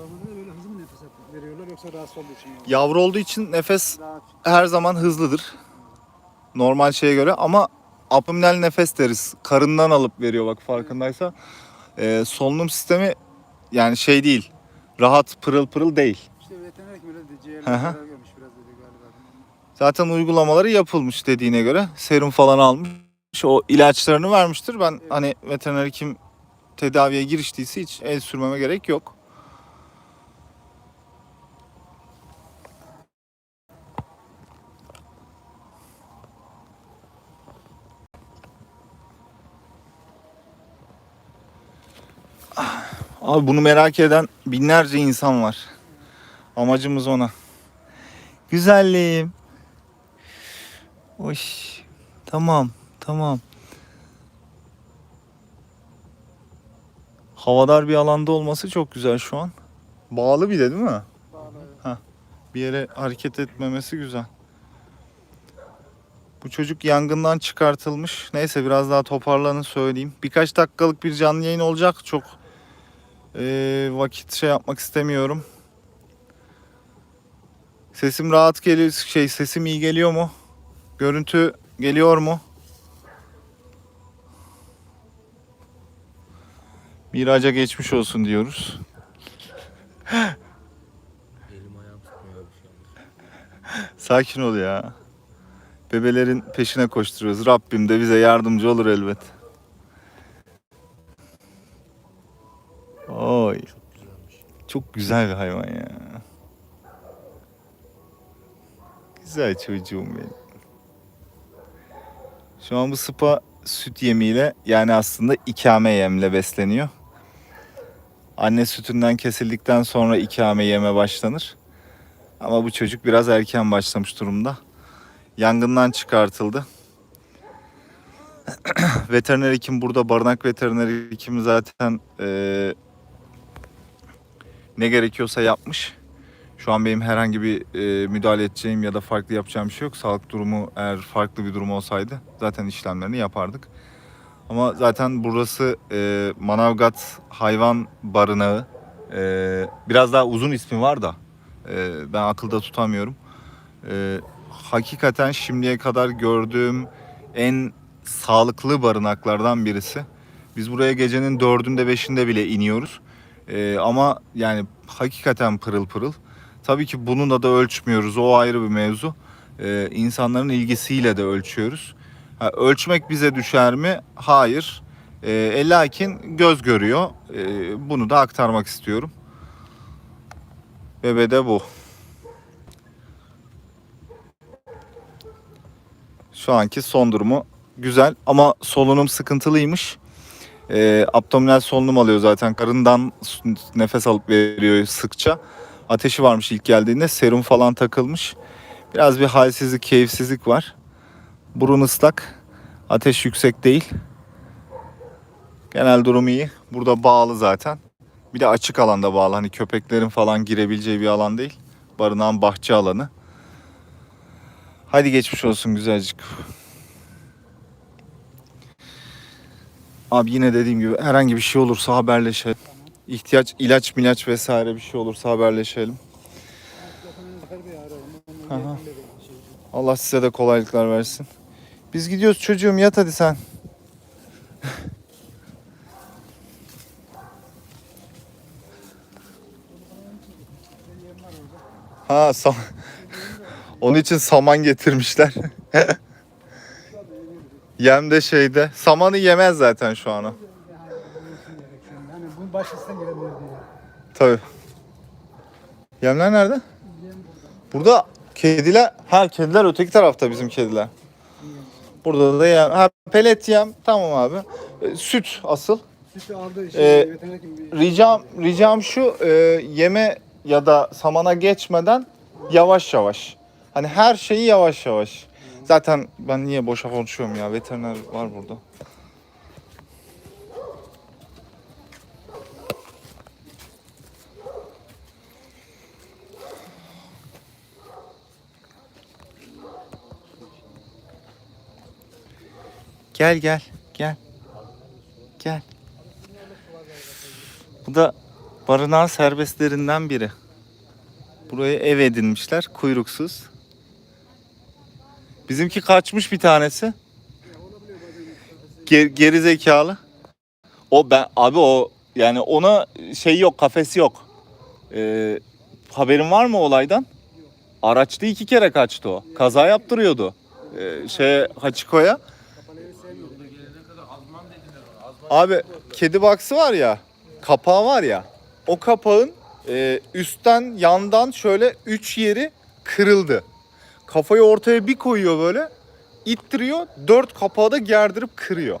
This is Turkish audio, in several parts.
Normalde de böyle hızlı mı nefes veriyorlar yoksa rahatsız olduğu için mi? Yavru olduğu için nefes Rahat. her zaman hızlıdır. Normal şeye göre ama abdominal nefes deriz. Karından alıp veriyor bak farkındaysa. Ee, solunum sistemi yani şey değil. Rahat pırıl pırıl değil. İşte veteriner hekim öyle dedi. Hı Ciğerler hı. zarar görmüş biraz dedi galiba. Zaten uygulamaları yapılmış dediğine göre. Serum falan almış. O ilaçlarını vermiştir. Ben hani veteriner hekim tedaviye giriştiyse hiç el sürmeme gerek yok. Abi bunu merak eden binlerce insan var. Amacımız ona. Güzelliğim. Oş. Tamam, tamam. Havadar bir alanda olması çok güzel şu an. Bağlı bir de değil mi? Bağlı. Bir yere hareket etmemesi güzel. Bu çocuk yangından çıkartılmış. Neyse biraz daha toparlanın söyleyeyim. Birkaç dakikalık bir canlı yayın olacak. Çok eee, vakit şey yapmak istemiyorum. Sesim rahat geliyor. Şey sesim iyi geliyor mu? Görüntü geliyor mu? Miraca geçmiş olsun diyoruz. Sakin ol ya. Bebelerin peşine koşturuyoruz. Rabbim de bize yardımcı olur elbet. Oy. Çok güzelmiş. Çok güzel bir hayvan ya. Güzel çocuğum benim. Şu an bu sıpa süt yemiyle yani aslında ikame yemle besleniyor. Anne sütünden kesildikten sonra ikame yeme başlanır. Ama bu çocuk biraz erken başlamış durumda. Yangından çıkartıldı. veteriner hekim burada, barınak veteriner hekim zaten eee, ne gerekiyorsa yapmış. Şu an benim herhangi bir eee, müdahale edeceğim ya da farklı yapacağım bir şey yok. Sağlık durumu eğer farklı bir durum olsaydı zaten işlemlerini yapardık. Ama zaten burası eee, Manavgat Hayvan Barınağı. Eee, biraz daha uzun ismi var da eee, ben akılda tutamıyorum. Eee, hakikaten şimdiye kadar gördüğüm en sağlıklı barınaklardan birisi. Biz buraya gecenin dördünde beşinde bile iniyoruz. Ee, ama yani hakikaten pırıl pırıl. Tabii ki bununla da ölçmüyoruz. O ayrı bir mevzu. Ee, insanların ilgisiyle de ölçüyoruz. Ha, ölçmek bize düşer mi? Hayır. Ee, e, lakin göz görüyor. Ee, bunu da aktarmak istiyorum. Bebe de bu. Şu anki son durumu güzel ama solunum sıkıntılıymış. Ee, abdominal solunum alıyor zaten. Karından nefes alıp veriyor sıkça. Ateşi varmış ilk geldiğinde. Serum falan takılmış. Biraz bir halsizlik, keyifsizlik var. Burun ıslak. Ateş yüksek değil. Genel durum iyi. Burada bağlı zaten. Bir de açık alanda bağlı. Hani köpeklerin falan girebileceği bir alan değil. Barınağın bahçe alanı. Hadi geçmiş olsun güzelcik. Abi yine dediğim gibi herhangi bir şey olursa haberleşelim. İhtiyaç ilaç milaç vesaire bir şey olursa haberleşelim. Şey. Allah size de kolaylıklar versin. Biz gidiyoruz çocuğum yat hadi sen. Ha sam Onun için saman getirmişler. Yem de şeyde. Samanı yemez zaten şu an o. Yani bunun başkasından gelebilir diye. Tabii. Yemler nerede? Burada kediler, ha kediler öteki tarafta bizim kediler. Burada da yem, ha pelet yem, tamam abi. E, süt asıl. Sütü aldı Ee, veteriner Ricam, ricam şu, e, yeme ya da samana geçmeden yavaş yavaş. Hani her şeyi yavaş yavaş. Zaten ben niye boşa konuşuyorum ya, veteriner var burada. Gel gel gel. Gel. Bu da barınağın serbestlerinden biri. Burayı ev edinmişler, kuyruksuz. Bizimki kaçmış bir tanesi. Ger- geri zekalı. O ben abi o yani ona şey yok, kafesi yok. Ee, haberin var mı olaydan? Araçta iki kere kaçtı o. Kaza yaptırıyordu. Ee, şeye Hachiko'ya. Abi kedi baksı var ya, kapağı var ya. O kapağın e, üstten yandan şöyle üç yeri kırıldı. Kafayı ortaya bir koyuyor böyle. ittiriyor. Dört kapağı da gerdirip kırıyor.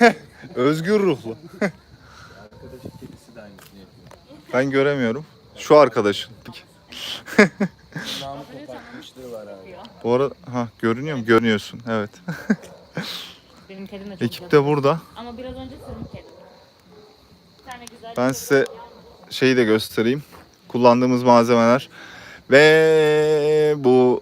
Özgür ruhlu. Ben göremiyorum. Şu arkadaşın. Bu arada ha görünüyor mu? Görünüyorsun. Evet. Benim kedim de çok Ekip de burada. Ama biraz önce sürüm kedim. Bir tane güzel Ben size şeyi de göstereyim. Kullandığımız malzemeler. Ve bu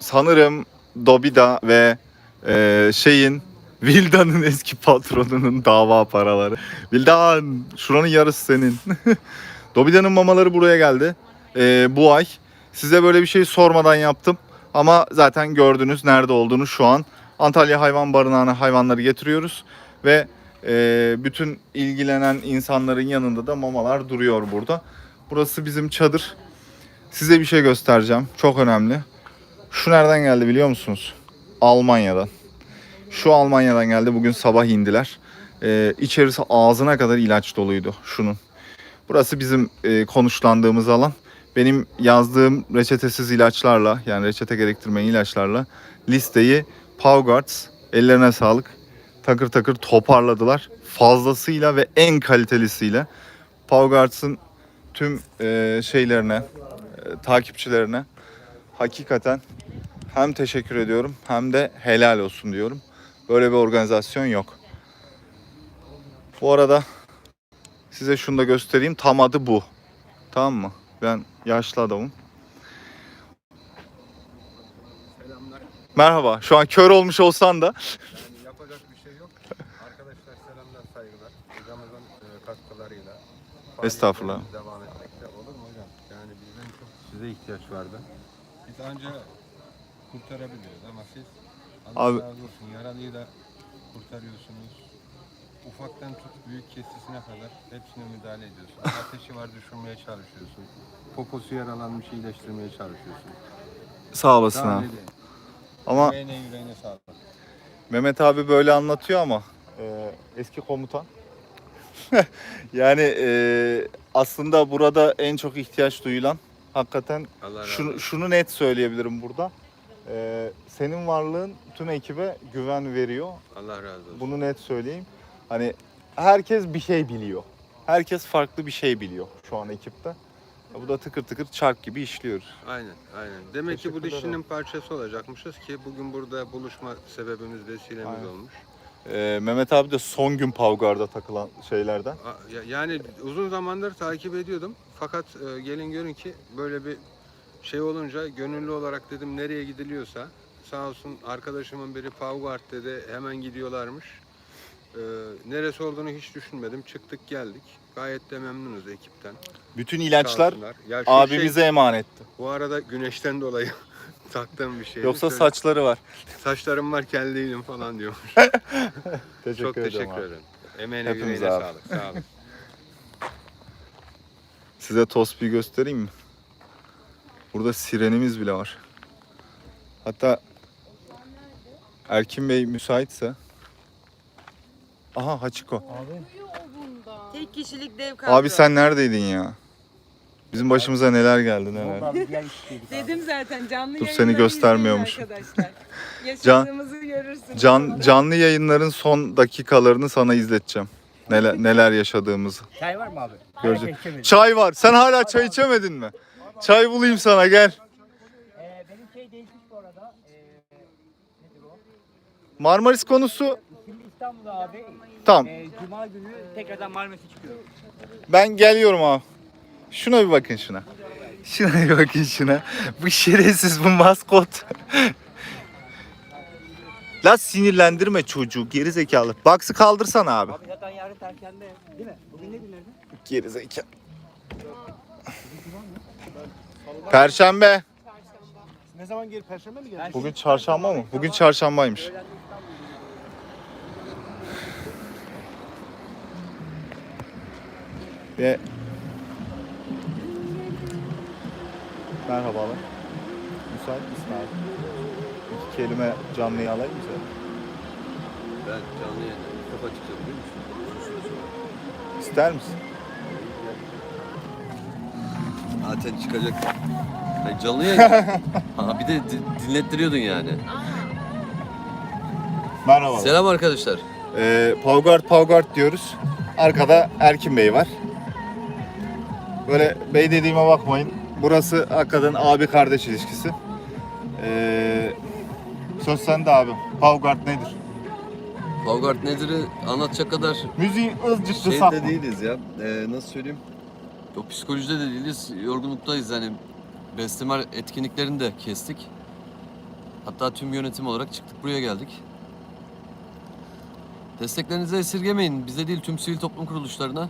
sanırım Dobida ve e, şeyin Vilda'nın eski patronunun dava paraları. Vildan şuranın yarısı senin. Dobida'nın mamaları buraya geldi. E, bu ay. Size böyle bir şey sormadan yaptım. Ama zaten gördünüz nerede olduğunu şu an. Antalya Hayvan Barınağı'na hayvanları getiriyoruz. Ve e, bütün ilgilenen insanların yanında da mamalar duruyor burada. Burası bizim çadır. Size bir şey göstereceğim. Çok önemli. Şu nereden geldi biliyor musunuz? Almanya'dan. Şu Almanya'dan geldi. Bugün sabah indiler. Ee, içerisi ağzına kadar ilaç doluydu şunun. Burası bizim e, konuşlandığımız alan. Benim yazdığım reçetesiz ilaçlarla yani reçete gerektirmeyen ilaçlarla listeyi Paugarts ellerine sağlık takır takır toparladılar. Fazlasıyla ve en kalitelisiyle. Paugarts'ın tüm e, şeylerine, takipçilerine hakikaten hem teşekkür ediyorum hem de helal olsun diyorum. Böyle bir organizasyon yok. Bu arada size şunu da göstereyim. Tam adı bu. Tamam mı? Ben yaşlı adamım. Selamlar. Merhaba. Şu an kör olmuş olsan da. Yani yapacak bir şey yok. Arkadaşlar selamlar, saygılar. Ramazan e, katkılarıyla Estağfurullah. devam etmekte. Olur mu hocam? Yani bizden çok size ihtiyaç vardı. Biz anca kurtarabiliyoruz ama siz Allah Abi- razı olsun yaralıyı da kurtarıyorsunuz. Ufaktan tut büyük kesisine kadar hepsine müdahale ediyorsun. Ateşi var düşürmeye çalışıyorsun. Poposu yaralanmış iyileştirmeye çalışıyorsun. Sağ olasın Daha abi. ne diyeyim? Ama Yüreğine yüreğine sağlık. Mehmet abi böyle anlatıyor ama e, eski komutan. yani e, aslında burada en çok ihtiyaç duyulan hakikaten Allah şunu, şunu net söyleyebilirim burada. E, senin varlığın tüm ekibe güven veriyor. Allah razı olsun. Bunu net söyleyeyim. Hani herkes bir şey biliyor. Herkes farklı bir şey biliyor şu an ekipte. Bu da tıkır tıkır çark gibi işliyoruz. Aynen, aynen. Demek ki bu Teşekkürler dişinin parçası olacakmışız ki bugün burada buluşma sebebimiz, vesilemiz Aynen. olmuş. E, Mehmet abi de son gün Pavgar'da takılan şeylerden. Ya- Yani uzun zamandır takip ediyordum. Fakat e, gelin görün ki böyle bir şey olunca gönüllü olarak dedim nereye gidiliyorsa sağ olsun arkadaşımın biri Pavgart dedi hemen gidiyorlarmış. E, neresi olduğunu hiç düşünmedim. Çıktık geldik. Gayet de memnunuz ekipten. Bütün Sağ ilaçlar olsunlar. Ya şu abimize şey, emanetti. bu arada güneşten dolayı taktığım bir şey. Yoksa saçları var. Saçlarım var kel değilim falan diyor. Teşekkür Çok ederim teşekkür abi. ederim. Emeğine Hepimiz yüreğine abi. sağlık. Sağ olun. Size tost bir göstereyim mi? Burada sirenimiz bile var. Hatta Erkin Bey müsaitse. Aha Hachiko. Tek kişilik dev kadro. Abi sen neredeydin ya? Bizim başımıza neler geldi neler. Dedim zaten canlı Dur, seni göstermiyormuş. Arkadaşlar. Yaşadığımızı görürsünüz. Can canlı yayınların son dakikalarını sana izleteceğim. Neler neler yaşadığımızı. Çay var mı abi? Göreceksin. Çay var. Sen hala çay içemedin mi? Çay bulayım sana gel. Ee, benim şey değişmiş bu arada. Ee, nedir o? Marmaris konusu Şimdi İstanbul'da abi. tamam. ee, Cuma günü tekrardan Marmaris'e çıkıyor. Ben geliyorum abi. Şuna bir bakın şuna. Şuna bir bakın şuna. Bu şerefsiz bu maskot. La sinirlendirme çocuğu geri zekalı. Baksı kaldırsana abi. Abi zaten yarın perşembe değil mi? Bugün ne günlerdi? Geri zeka. Perşembe. Ne zaman geri perşembe mi geldi? Bugün çarşamba mı? Bugün çarşambaymış. Ve Merhabalar. Müsait misin abi? İki kelime canlıyı alayım mı seni? Ben canlı yayında defa çıkacağım biliyor musun? İster misin? Zaten çıkacak. Ben canlı yayın. ha bir de di- dinlettiriyordun yani. Merhabalar. Selam arkadaşlar. Ee, Pavgard Pavgard diyoruz. Arkada Erkin Bey var. Böyle bey dediğime bakmayın. Burası hakikaten abi kardeş ilişkisi. Ee, söz sende abi. Pavgard nedir? Pavgard nedir'i anlatacak kadar Müziğin ızcıklı şeyde saplı. değiliz ya. Ee, nasıl söyleyeyim? O psikolojide de değiliz. Yorgunluktayız yani. Bestemar etkinliklerini de kestik. Hatta tüm yönetim olarak çıktık buraya geldik. Desteklerinizi esirgemeyin. Bize değil tüm sivil toplum kuruluşlarına.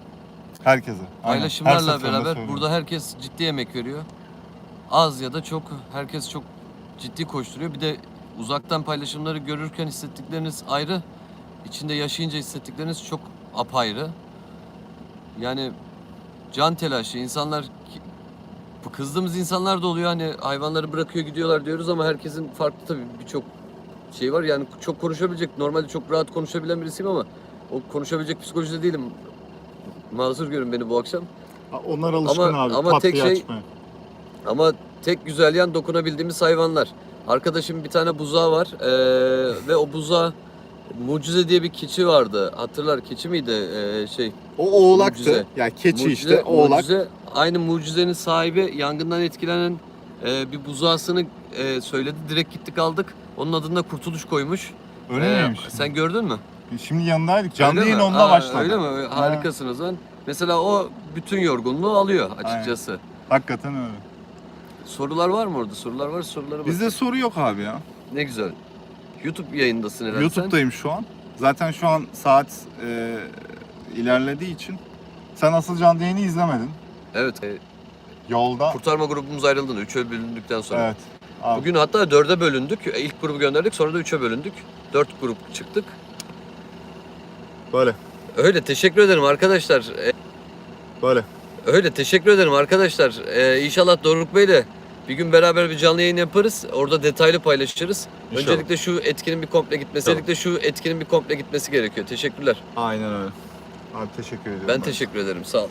Herkese. Aynen. Her Paylaşımlarla seferinde beraber söylüyorum. burada herkes ciddi emek veriyor. Az ya da çok herkes çok ciddi koşturuyor. Bir de uzaktan paylaşımları görürken hissettikleriniz ayrı. içinde yaşayınca hissettikleriniz çok apayrı. Yani can telaşı insanlar bu kızdığımız insanlar da oluyor hani hayvanları bırakıyor gidiyorlar diyoruz ama herkesin farklı tabii birçok şey var. Yani çok konuşabilecek normalde çok rahat konuşabilen birisiyim ama o konuşabilecek psikolojide değilim. Mazur görün beni bu akşam. Onlar alışkın Ama- abi. ama tek şey- açmaya. Ama tek güzel yan dokunabildiğimiz hayvanlar. Arkadaşım bir tane buzağı var ee, ve o buzağı Mucize diye bir keçi vardı. Hatırlar keçi miydi ee, şey? O oğlaktı. Mucize. Yani keçi Mucize- işte oğlak. Mucize, aynı mucizenin sahibi yangından etkilenen ee, bir buzağısını ee, söyledi. Direkt gittik aldık. Onun adına Kurtuluş koymuş. Öyle Ee, miymiş? Sen gördün mü? Şimdi yanındaydık. Canlı Öyle yayın mi? Aa, başladı. Öyle mi? Harikasınız lan. Mesela o bütün yorgunluğu alıyor açıkçası. Hakikaten öyle. Sorular var mı orada? Sorular var. Sorulara bak. Bizde soru yok abi ya. Ne güzel. YouTube yayındasın herhalde sen. YouTube'dayım şu an. Zaten şu an saat e, ilerlediği için. Sen asıl canlı yayını izlemedin. Evet. e, Yolda. kurtarma grubumuz ayrıldı. Üçe bölündükten sonra. Evet. Abi, Bugün hatta dörde bölündük. İlk grubu gönderdik. Sonra da üçe bölündük. Dört grup çıktık. Böyle. Öyle. Teşekkür ederim arkadaşlar. E, Böyle. Öyle. Teşekkür ederim arkadaşlar. E, inşallah Doruk Bey'le bir gün beraber bir canlı yayın yaparız. Orada detaylı paylaşırız. İnşallah. Öncelikle şu etkinin bir komple gitmesi, Tamam. öncelikle şu etkinin bir komple gitmesi gerekiyor. Teşekkürler. Aynen öyle. Abi teşekkür ediyorum. Ben teşekkür ederim. Sağ ol.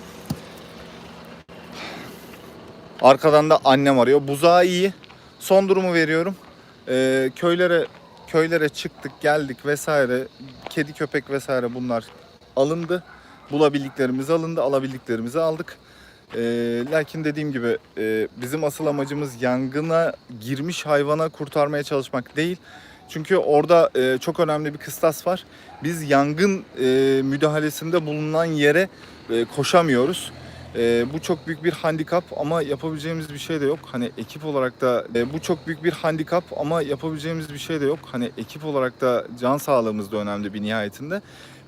Arkadan da annem arıyor. Buzağı iyi. Son durumu veriyorum. Ee, köylere köylere çıktık, geldik vesaire. Kedi, köpek vesaire bunlar alındı. Bulabildiklerimiz alındı, alabildiklerimizi aldık. Ee, lakin dediğim gibi e, bizim asıl amacımız yangına girmiş hayvana kurtarmaya çalışmak değil. Çünkü orada e, çok önemli bir kıstas var. Biz yangın e, müdahalesinde bulunan yere e, koşamıyoruz. E, bu çok büyük bir handikap ama yapabileceğimiz bir şey de yok. Hani ekip olarak da e, bu çok büyük bir handikap ama yapabileceğimiz bir şey de yok. Hani ekip olarak da can sağlığımız da önemli bir nihayetinde.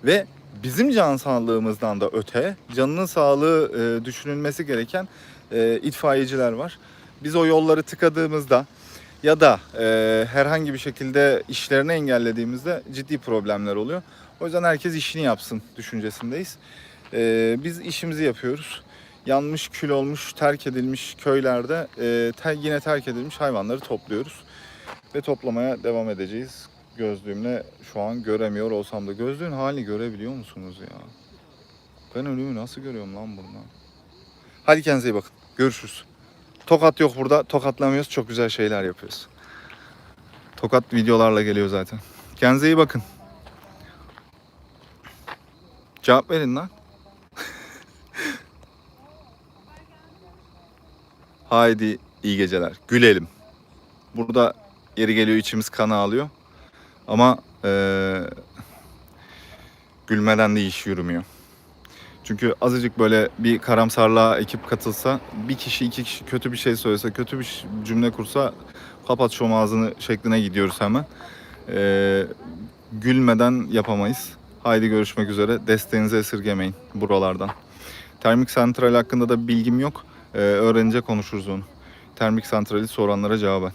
Ve bizim can sağlığımızdan da öte canının sağlığı e, düşünülmesi gereken e, itfaiyeciler var. Biz o yolları tıkadığımızda ya da e, herhangi bir şekilde işlerini engellediğimizde ciddi problemler oluyor. O yüzden herkes işini yapsın düşüncesindeyiz. E, biz işimizi yapıyoruz. Yanmış, kül olmuş, terk edilmiş köylerde e, ter- yine terk edilmiş hayvanları topluyoruz. Ve toplamaya devam edeceğiz. Gözlüğümle şu an göremiyor olsam da gözlüğün halini görebiliyor musunuz ya? Ben ölümü nasıl görüyorum lan buradan? Hadi kendinize iyi bakın. Görüşürüz. Tokat yok burada. Tokatlamıyoruz. Çok güzel şeyler yapıyoruz. Tokat videolarla geliyor zaten. Kendinize iyi bakın. Cevap verin lan. Haydi iyi geceler. Gülelim. Burada yeri geliyor içimiz kana alıyor. Ama eee, gülmeden de iş yürümüyor. Çünkü azıcık böyle bir karamsarlığa ekip katılsa, bir kişi iki kişi kötü bir şey söylese, kötü bir cümle kursa kapat şu ağzını şekline gidiyoruz hemen. Eee, gülmeden yapamayız. Haydi görüşmek üzere. Desteğinizi esirgemeyin buralardan. Termik santral hakkında da bilgim yok. Ee, öğrenince konuşuruz onu. Termik santrali soranlara cevaben.